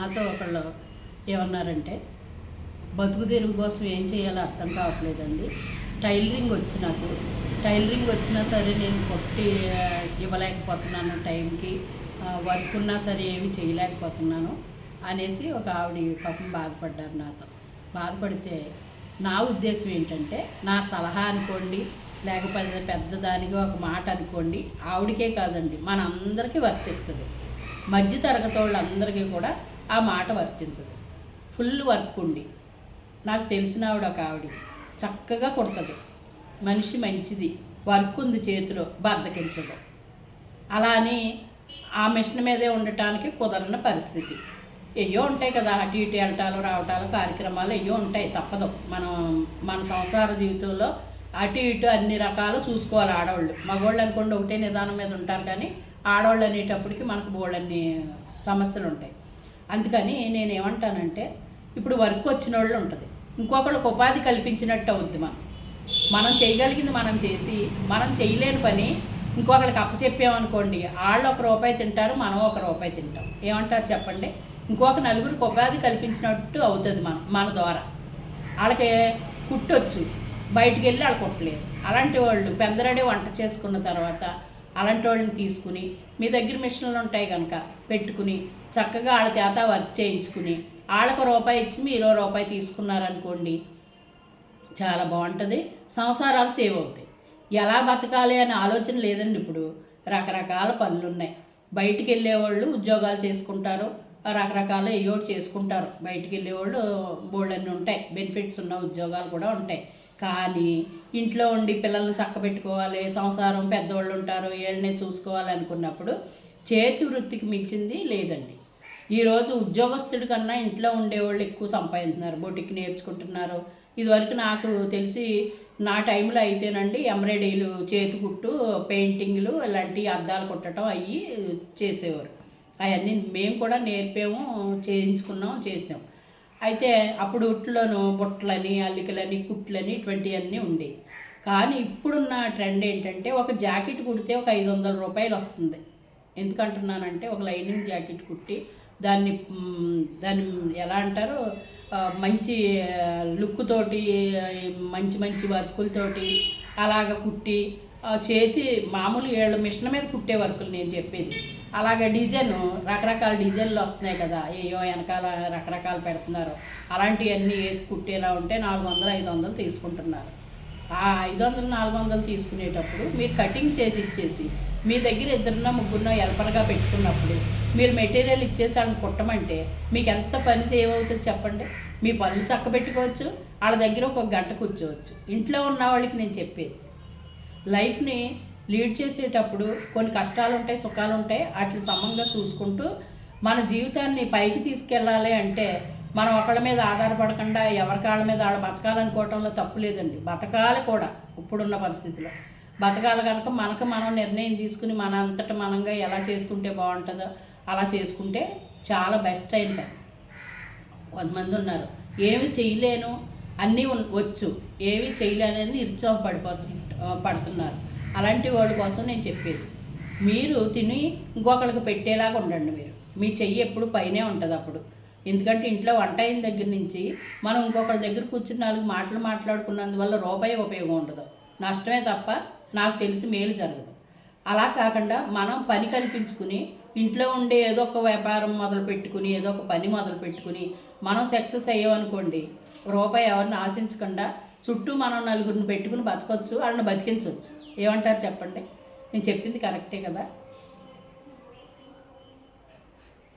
నాతో ఒకళ్ళు ఏమన్నారంటే బతుకు తెరుగు కోసం ఏం చేయాలో అర్థం కావట్లేదండి. టైలరింగ్ వచ్చి నాకు టైలరింగ్ వచ్చినా సరే నేను కొట్టి ఇవ్వలేకపోతున్నాను టైంకి. వర్క్ ఉన్నా సరే ఏమి చేయలేకపోతున్నాను అనేసి ఒక ఆవిడ పాపం బాధపడ్డారు నాతో. బాధపడితే నా ఉద్దేశం ఏంటంటే నా సలహా అనుకోండి లేకపోతే పెద్దదానిగా ఒక మాట అనుకోండి ఆవిడకే కాదండి మన అందరికీ వర్తిస్తుంది మధ్య తరగతి వాళ్ళందరికీ కూడా ఆ మాట వర్తింతుంది. ఫుల్ వర్క్ ఉండి. నాకు తెలిసిన ఆవిడ ఒక ఆవిడ. చక్కగా కుడుతుంది. మనిషి మంచిది. వర్క్ ఉంది చేతిలో బద్దకించదు. అలా అని ఆ మిషన్ మీదే ఉండటానికి కుదరని పరిస్థితి. ఏయో ఉంటాయి కదా అటు ఇటు వెళ్ళటాలు రావటాలు కార్యక్రమాలు ఏయో ఉంటాయి. తప్పదు. మనం మన సంసార జీవితంలో అటు ఇటు అన్ని రకాలు చూసుకోవాలి ఆడవాళ్ళు. మగవాళ్ళు అనుకోండి ఒకటే నిదానం మీద ఉంటారు కానీ ఆడవాళ్ళు అనేటప్పటికి మనకు బోళ్ళన్ని సమస్యలు ఉంటాయి అందుకని నేను ఏమంటానంటే ఇప్పుడు వర్క్ వచ్చిన వాళ్ళు ఉంటుంది. ఇంకొకళ్ళకి ఉపాధి కల్పించినట్టు అవుద్ది మనం. మనం చేయగలిగింది మనం చేసి మనం చేయలేని పని ఇంకొకరికి అప్పచెప్పామనుకోండి వాళ్ళు ఒక రూపాయి తింటారు మనం ఒక రూపాయి తింటాం. ఏమంటారు చెప్పండి? ఇంకొక నలుగురికి ఉపాధి కల్పించినట్టు అవుతుంది మనం మన ద్వారా. వాళ్ళకి కుట్టొచ్చు. బయటికి వెళ్ళి వాళ్ళు కుట్టలేరు. అలాంటి వాళ్ళు పెందరడే వంట చేసుకున్న తర్వాత అలాంటి వాళ్ళని తీసుకుని మీ దగ్గర మిషన్లు ఉంటాయి కనుక పెట్టుకుని చక్కగా వాళ్ళ చేత వర్క్ చేయించుకుని వాళ్ళకు రూపాయి ఇచ్చి మీరు రూపాయి తీసుకున్నారనుకోండి చాలా బాగుంటుంది. సంసారాలు సేవ్ అవుతాయి. ఎలా బతకాలి అనే ఆలోచన లేదండి ఇప్పుడు. రకరకాల పనులు ఉన్నాయి బయటికి వెళ్ళేవాళ్ళు ఉద్యోగాలు చేసుకుంటారు రకరకాల ఏయోటి చేసుకుంటారు. బయటికి వెళ్ళేవాళ్ళు బోళ్ళన్నీ ఉంటాయి. బెనిఫిట్స్ ఉన్న ఉద్యోగాలు కూడా ఉంటాయి. కానీ ఇంట్లో ఉండి పిల్లల్ని చక్కబెట్టుకోవాలి సంసారం పెద్దవాళ్ళు ఉంటారు వీళ్ళనే చూసుకోవాలి అనుకున్నప్పుడు చేతి వృత్తికి మించింది లేదండి. ఈరోజు ఉద్యోగస్తుడి కన్నా ఇంట్లో ఉండేవాళ్ళు ఎక్కువ సంపాదిస్తున్నారు బొటిక్ నేర్చుకుంటున్నారు. ఇదివరకు నాకు తెలిసి నా టైంలో అయితేనండి ఎంబ్రాయిడరీలు చేతి కుట్టు పెయింటింగ్లు ఇలాంటి అద్దాలు కుట్టడం అవి చేసేవారు. అవన్నీ మేము కూడా నేర్పాము చేయించుకున్నాం చేసాం. అయితే అప్పుడు ఉట్లోనూ బుట్టలని అల్లికలని కుట్లని ఇటువంటివన్నీ ఉండేవి కానీ ఇప్పుడున్న ట్రెండ్ ఏంటంటే ఒక జాకెట్ కుడితే ఒక ఐదు వందల రూపాయలు వస్తుంది. ఎందుకంటున్నానంటే ఒక లైనింగ్ జాకెట్ కుట్టి దాన్ని దాన్ని ఎలా అంటారు? మంచి లుక్ తోటి మంచి మంచి వర్కులతోటి అలాగ కుట్టి చేతి మామూలు ఏళ్ళ మిషన్ మీద కుట్టే వర్కులు నేను చెప్పేది. అలాగే డిజైన్ రకరకాల డిజైన్లు వస్తున్నాయి కదా ఏయో వెనకాల రకరకాలు పెడుతున్నారు. అలాంటివన్నీ వేసి కుట్టేలా ఉంటే నాలుగు వందలు ఐదు వందలు తీసుకుంటున్నారు. ఆ ఐదు వందలు నాలుగు వందలు తీసుకునేటప్పుడు మీరు కటింగ్ చేసి ఇచ్చేసి మీ దగ్గర ఇద్దరున్నో ముగ్గురునో హెల్పర్గా పెట్టుకున్నప్పుడు మీరు మెటీరియల్ ఇచ్చేసి కుట్టమంటే మీకు ఎంత పని సేవ్ అవుతుంది చెప్పండి? మీ పనులు చక్కబెట్టుకోవచ్చు వాళ్ళ దగ్గర ఒక గంట కూర్చోవచ్చు. ఇంట్లో ఉన్న వాళ్ళకి నేను చెప్పేది. లైఫ్ని లీడ్ చేసేటప్పుడు కొన్ని కష్టాలు ఉంటాయి సుఖాలు ఉంటాయి వాటిని సమంగా చూసుకుంటూ మన జీవితాన్ని పైకి తీసుకెళ్ళాలి అంటే మనం ఒకళ్ళ మీద ఆధారపడకుండా ఎవరి కాళ్ళ మీద వాళ్ళు బతకాలనుకోవటంలో తప్పు లేదండి. బతకాలి కూడా ఇప్పుడున్న పరిస్థితిలో. బతకాలి కనుక మనకు మనం నిర్ణయం తీసుకుని మన అంతట మనంగా ఎలా చేసుకుంటే బాగుంటుందో అలా చేసుకుంటే చాలా బెస్ట్ అయింది కొంతమంది ఉన్నారు ఏమి చేయలేను అన్నీ ఉన్- వచ్చు. ఏమి చేయలేనని నిరుత్సాహపడిపోతుంది పడుతున్నారు. అలాంటి వాళ్ళ కోసం నేను చెప్పేది. మీరు తిని ఇంకొకరికి పెట్టేలాగా ఉండండి మీరు. మీ చెయ్యి ఎప్పుడు పైనే ఉంటుంది అప్పుడు. ఎందుకంటే ఇంట్లో వంట అయిన దగ్గర నుంచి మనం ఇంకొకరి దగ్గర కూర్చుని నాలుగు మాటలు మాట్లాడుకున్నందువల్ల రూపాయి ఉపయోగం ఉండదు. నష్టమే తప్ప నాకు తెలిసి మేలు జరగదు. అలా కాకుండా మనం పని కల్పించుకుని ఇంట్లో ఉండే ఏదో ఒక వ్యాపారం మొదలు పెట్టుకుని ఏదో ఒక పని మొదలు పెట్టుకుని మనం సక్సెస్ అయ్యామనుకోండి రూపాయి ఎవరిని ఆశించకుండా చుట్టూ మనం నలుగురిని పెట్టుకుని బతకొచ్చు వాళ్ళని బతికించవచ్చు. ఏమంటారు చెప్పండి? నేను చెప్పింది కరెక్టే కదా?